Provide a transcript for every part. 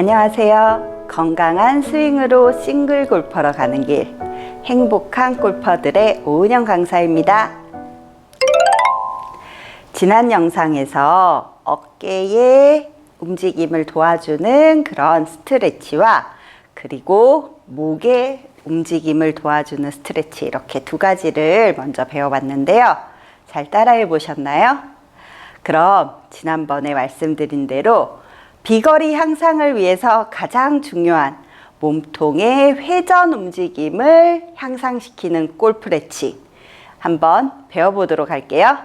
안녕하세요. 건강한 스윙으로 싱글 골퍼러 가는 길 행복한 골퍼들의 오은영 강사입니다. 지난 영상에서 어깨의 움직임을 도와주는 그런 스트레치와 그리고 목의 움직임을 도와주는 스트레치 이렇게 두 가지를 먼저 배워봤는데요. 잘 따라해 보셨나요? 그럼 지난번에 말씀드린 대로 비거리 향상을 위해서 가장 중요한 몸통의 회전 움직임을 향상시키는 골프레치 한번 배워보도록 할게요.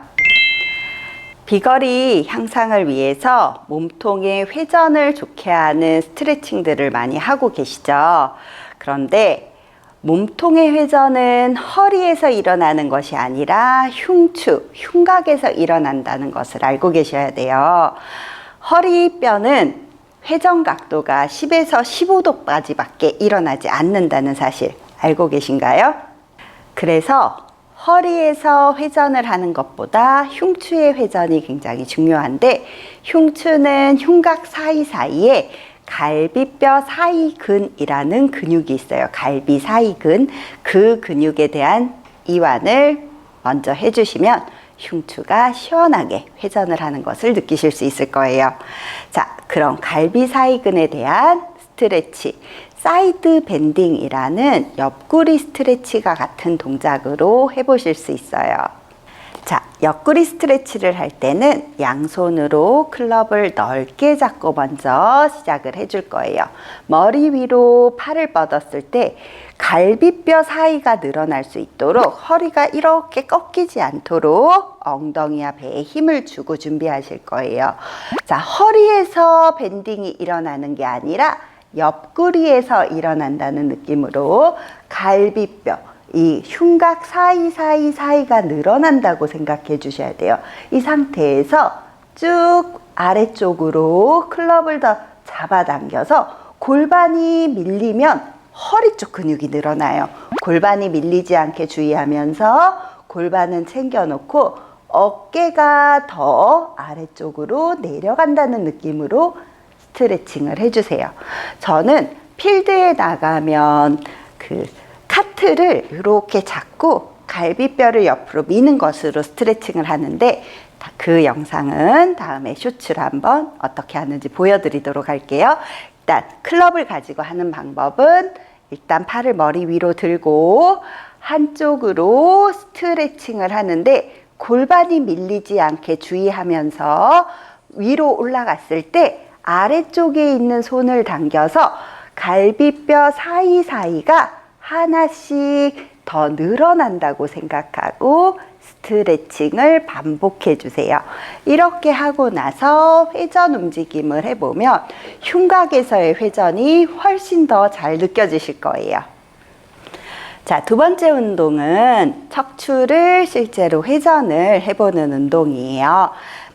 비거리 향상을 위해서 몸통의 회전을 좋게 하는 스트레칭들을 많이 하고 계시죠. 그런데 몸통의 회전은 허리에서 일어나는 것이 아니라 흉추, 흉곽에서 일어난다는 것을 알고 계셔야 돼요. 허리뼈는 회전 각도가 10에서 15도까지 밖에 일어나지 않는다는 사실 알고 계신가요? 그래서 허리에서 회전을 하는 것보다 흉추의 회전이 굉장히 중요한데 흉추는 흉곽 사이사이에 갈비뼈 사이근이라는 근육이 있어요. 갈비 사이근. 그 근육에 대한 이완을 먼저 해주시면 흉추가 시원하게 회전을 하는 것을 느끼실 수 있을 거예요. 자, 그럼 갈비 사이근에 대한 스트레치. 사이드 밴딩이라는 옆구리 스트레치가 같은 동작으로 해보실 수 있어요. 자, 옆구리 스트레치를 할 때는 양손으로 클럽을 넓게 잡고 먼저 시작을 해줄 거예요. 머리 위로 팔을 뻗었을 때 갈비뼈 사이가 늘어날 수 있도록 허리가 이렇게 꺾이지 않도록 엉덩이와 배에 힘을 주고 준비하실 거예요. 자, 허리에서 밴딩이 일어나는 게 아니라 옆구리에서 일어난다는 느낌으로 갈비뼈, 이 흉곽 사이사이 사이가 늘어난다고 생각해 주셔야 돼요. 이 상태에서 쭉 아래쪽으로 클럽을 더 잡아당겨서 골반이 밀리면 허리 쪽 근육이 늘어나요. 골반이 밀리지 않게 주의하면서 골반은 챙겨놓고 어깨가 더 아래쪽으로 내려간다는 느낌으로 스트레칭을 해주세요. 저는 필드에 나가면 그 카트를 이렇게 잡고 갈비뼈를 옆으로 미는 것으로 스트레칭을 하는데 그 영상은 다음에 쇼츠로 한번 어떻게 하는지 보여드리도록 할게요. 일단 클럽을 가지고 하는 방법은 일단 팔을 머리 위로 들고 한쪽으로 스트레칭을 하는데 골반이 밀리지 않게 주의하면서 위로 올라갔을 때 아래쪽에 있는 손을 당겨서 갈비뼈 사이사이가 하나씩 더 늘어난다고 생각하고 스트레칭을 반복해 주세요. 이렇게 하고 나서 회전 움직임을 해보면 흉곽에서의 회전이 훨씬 더 잘 느껴지실 거예요. 자, 두 번째 운동은 척추를 실제로 회전을 해보는 운동이에요.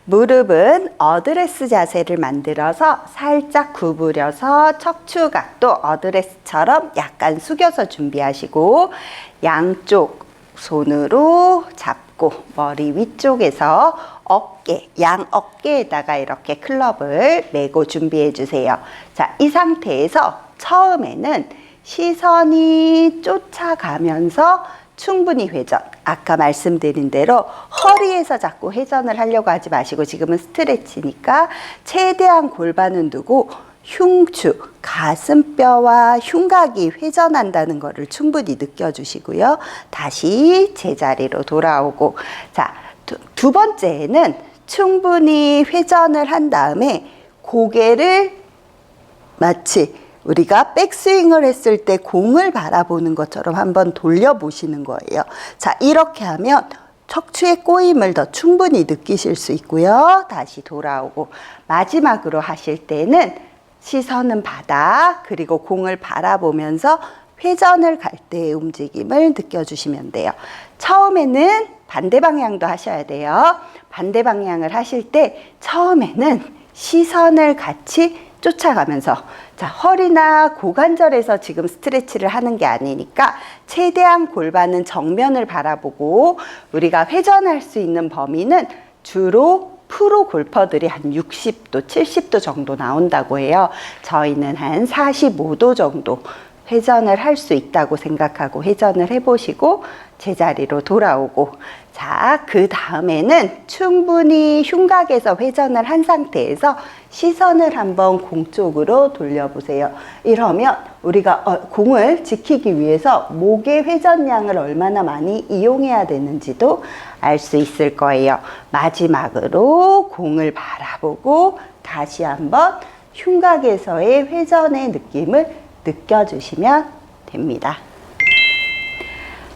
무릎은 어드레스 자세를 만들어서 살짝 구부려서 척추 각도 어드레스처럼 약간 숙여서 준비하시고 양쪽 손으로 잡고 머리 위쪽에서 어깨, 양 어깨에다가 이렇게 클럽을 메고 준비해 주세요. 자, 이 상태에서 처음에는 시선이 쫓아가면서 충분히 회전. 아까 말씀드린 대로 허리에서 자꾸 회전을 하려고 하지 마시고 지금은 스트레치니까 최대한 골반은 두고 흉추, 가슴뼈와 흉곽이 회전한다는 것을 충분히 느껴주시고요. 다시 제자리로 돌아오고. 자, 두, 두 번째는 충분히 회전을 한 다음에 고개를 마치 우리가 백스윙을 했을 때 공을 바라보는 것처럼 한번 돌려보시는 거예요. 자, 이렇게 하면 척추의 꼬임을 더 충분히 느끼실 수 있고요. 다시 돌아오고 마지막으로 하실 때는 시선은 바닥 그리고 공을 바라보면서 회전을 갈 때의 움직임을 느껴주시면 돼요. 처음에는 반대 방향도 하셔야 돼요. 반대 방향을 하실 때 처음에는 시선을 같이 쫓아가면서 자 허리나 고관절에서 지금 스트레치를 하는 게 아니니까 최대한 골반은 정면을 바라보고 우리가 회전할 수 있는 범위는 주로 프로 골퍼들이 한 60도, 70도 정도 나온다고 해요. 저희는 한 45도 정도 회전을 할 수 있다고 생각하고 회전을 해보시고 제자리로 돌아오고 자, 그 다음에는 충분히 흉곽에서 회전을 한 상태에서 시선을 한번 공 쪽으로 돌려보세요. 이러면 우리가 어, 공을 지키기 위해서 목의 회전량을 얼마나 많이 이용해야 되는지도 알 수 있을 거예요. 마지막으로 공을 바라보고 다시 한번 흉곽에서의 회전의 느낌을 느껴주시면 됩니다.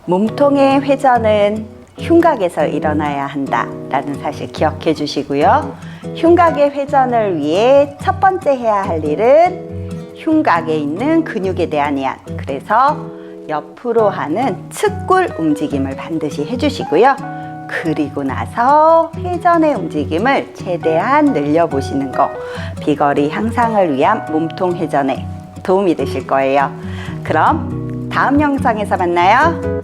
몸통의 회전은 흉곽에서 일어나야 한다라는 사실 기억해 주시고요. 흉곽의 회전을 위해 첫 번째 해야 할 일은 흉곽에 있는 근육에 대한 이안. 그래서 옆으로 하는 측골 움직임을 반드시 해주시고요. 그리고 나서 회전의 움직임을 최대한 늘려보시는 거. 비거리 향상을 위한 몸통 회전에 도움이 되실 거예요. 그럼 다음 영상에서 만나요.